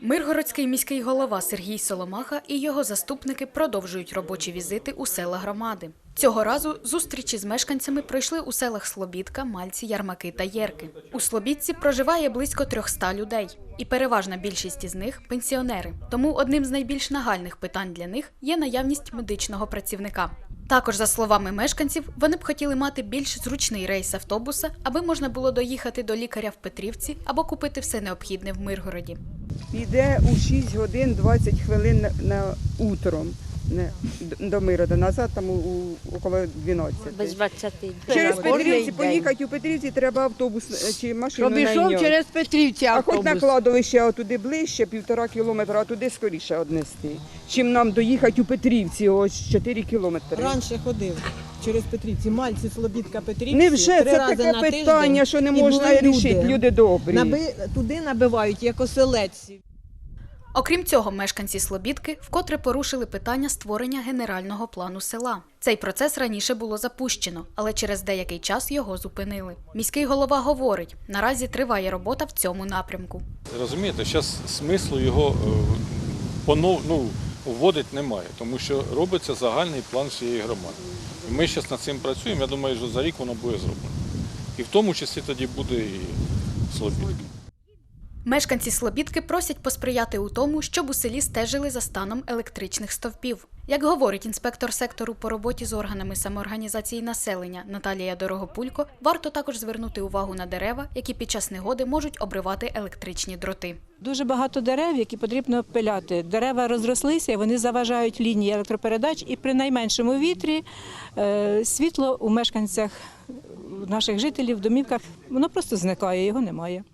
Миргородський міський голова Сергій Соломаха і його заступники продовжують робочі візити у села громади. Цього разу зустрічі з мешканцями пройшли у селах Слобідка, Мальці, Ярмаки та Єрки. У Слобідці проживає близько 300 людей, і переважна більшість із них пенсіонери. Тому одним з найбільш нагальних питань для них є наявність медичного працівника. Також, за словами мешканців, вони б хотіли мати більш зручний рейс автобуса, аби можна було доїхати до лікаря в Петрівці або купити все необхідне в Миргороді. Піде у 6 годин 20 хвилин на, на утром не, до Мирода, назад там у, у около 12. Без 20. Через Петрівці поїхати у Петрівці треба автобус е, чи машину Щоб ішов через Петрівці А хоч на кладовище а туди ближче, півтора кілометра, а туди скоріше однести. Чим нам доїхати у Петрівці, ось 4 кілометри. Раніше ходив через Петрівці, Мальці, Слобідка, Петрівці. Невже три це рази таке на питання, що не можна рішити, люди добрі. Наби... Туди набивають, як оселедці. Окрім цього, мешканці Слобідки вкотре порушили питання створення генерального плану села. Цей процес раніше було запущено, але через деякий час його зупинили. Міський голова говорить, наразі триває робота в цьому напрямку. Розумієте, зараз смислу його е, понов, ну, вводити немає, тому що робиться загальний план всієї громади. Ми зараз над цим працюємо, я думаю, що за рік воно буде зроблено. І в тому числі тоді буде і Слобідка. Мешканці Слобідки просять посприяти у тому, щоб у селі стежили за станом електричних стовпів. Як говорить інспектор сектору по роботі з органами самоорганізації населення Наталія Дорогопулько, варто також звернути увагу на дерева, які під час негоди можуть обривати електричні дроти. Дуже багато дерев, які потрібно пиляти. Дерева розрослися, вони заважають лінії електропередач, і при найменшому вітрі е, світло у мешканцях наших жителів в домівках воно просто зникає, його немає.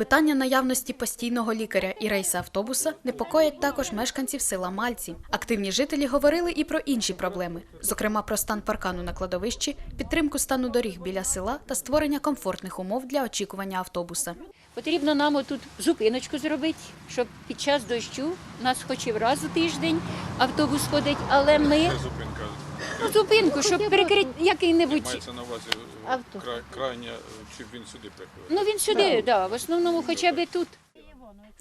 Питання наявності постійного лікаря і рейса автобуса непокоять також мешканців села Мальці. Активні жителі говорили і про інші проблеми, зокрема про стан паркану на кладовищі, підтримку стану доріг біля села та створення комфортних умов для очікування автобуса. Потрібно нам отут зупиночку зробити, щоб під час дощу у нас хоч і раз у тиждень автобус ходить, але ми ну, зупинку, щоб перекрити який-небудь. на увазі Авто. крайня, щоб він сюди приходив. Ну він сюди, да, в основному хоча б тут.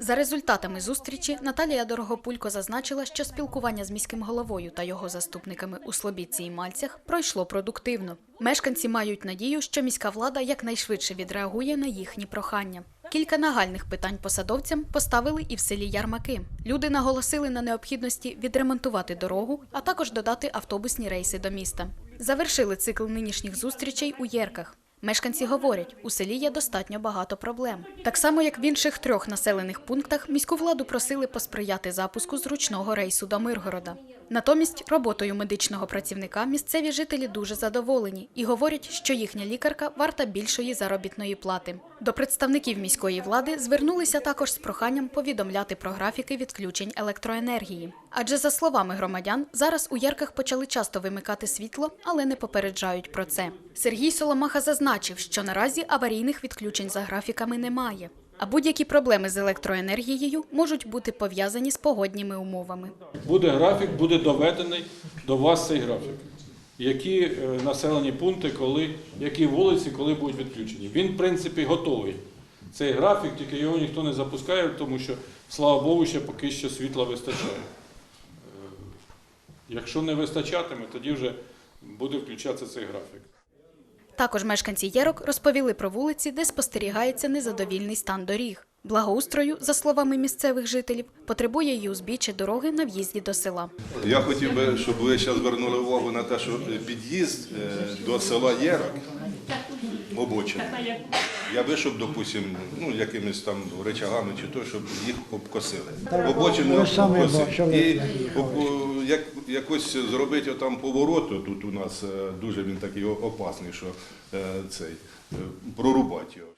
За результатами зустрічі Наталія Дорогопулько зазначила, що спілкування з міським головою та його заступниками у Слобідці і Мальцях пройшло продуктивно. Мешканці мають надію, що міська влада якнайшвидше відреагує на їхні прохання. Кілька нагальних питань посадовцям поставили і в селі Ярмаки. Люди наголосили на необхідності відремонтувати дорогу, а також додати автобусні рейси до міста. Завершили цикл нинішніх зустрічей у Єрках. Мешканці говорять, у селі є достатньо багато проблем. Так само, як в інших трьох населених пунктах, міську владу просили посприяти запуску зручного рейсу до Миргорода. Натомість роботою медичного працівника місцеві жителі дуже задоволені і говорять, що їхня лікарка варта більшої заробітної плати. До представників міської влади звернулися також з проханням повідомляти про графіки відключень електроенергії. Адже за словами громадян, зараз у Єрках почали часто вимикати світло, але не попереджають про це. Сергій Соломаха зазначив, що наразі аварійних відключень за графіками немає. А будь-які проблеми з електроенергією можуть бути пов'язані з погодніми умовами. Буде графік, буде доведений до вас цей графік. Які е, населені пункти, коли, які вулиці, коли будуть відключені. Він, в принципі, готовий. Цей графік, тільки його ніхто не запускає, тому що, слава Богу, ще поки що світла вистачає. Е, Якщо не вистачатиме, тоді вже буде включатися цей графік. Також мешканці Єрок розповіли про вулиці, де спостерігається незадовільний стан доріг. Благоустрою, за словами місцевих жителів, потребує й узбіччя дороги на в'їзді до села. Я хотів би, щоб ви зараз звернули увагу на те, що під'їзд е, до села Єрок, обочина. Я би, щоб, допустим, ну, якимись там речагами чи то, щоб їх обкосили. Обочину обкосили. І об- як, якось зробити там поворот, тут у нас е, дуже він такий опасний, що е, цей, е, прорубати його.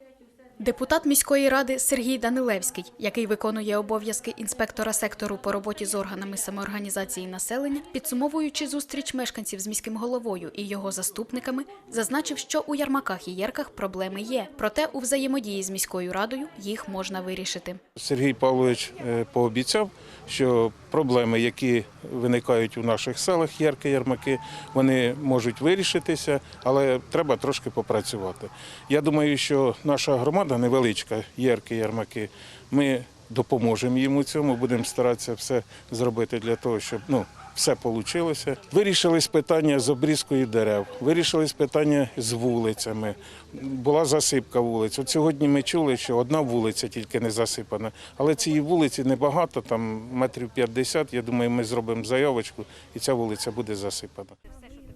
Депутат міської ради Сергій Данилевський, який виконує обов'язки інспектора сектору по роботі з органами самоорганізації населення, підсумовуючи зустріч мешканців з міським головою і його заступниками, зазначив, що у Ярмаках і Єрках проблеми є, проте у взаємодії з міською радою їх можна вирішити. Сергій Павлович е, пообіцяв, що проблеми, які виникають у наших селах, Ярки, Ярмаки, вони можуть вирішитися, але треба трошки попрацювати. Я думаю, що наша громада невеличка, Ярки, Ярмаки, ми допоможемо їм у цьому. Будемо старатися все зробити для того, щоб ну. Все вийшло. Вирішились питання з обрізкою дерев, вирішились питання з вулицями. Була засипка вулиць. От сьогодні ми чули, що одна вулиця тільки не засипана. Але цієї вулиці небагато, там метрів 50. Я думаю, ми зробимо заявочку, і ця вулиця буде засипана.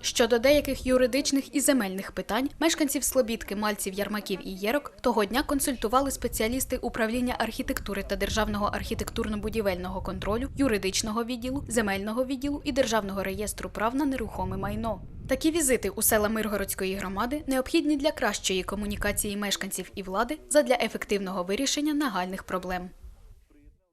Щодо деяких юридичних і земельних питань, мешканців Слобідки, Мальців, Ярмаків і Єрок того дня консультували спеціалісти управління архітектури та державного архітектурно-будівельного контролю, юридичного відділу, земельного відділу і державного реєстру прав на нерухоме майно. Такі візити у села Миргородської громади необхідні для кращої комунікації мешканців і влади задля ефективного вирішення нагальних проблем.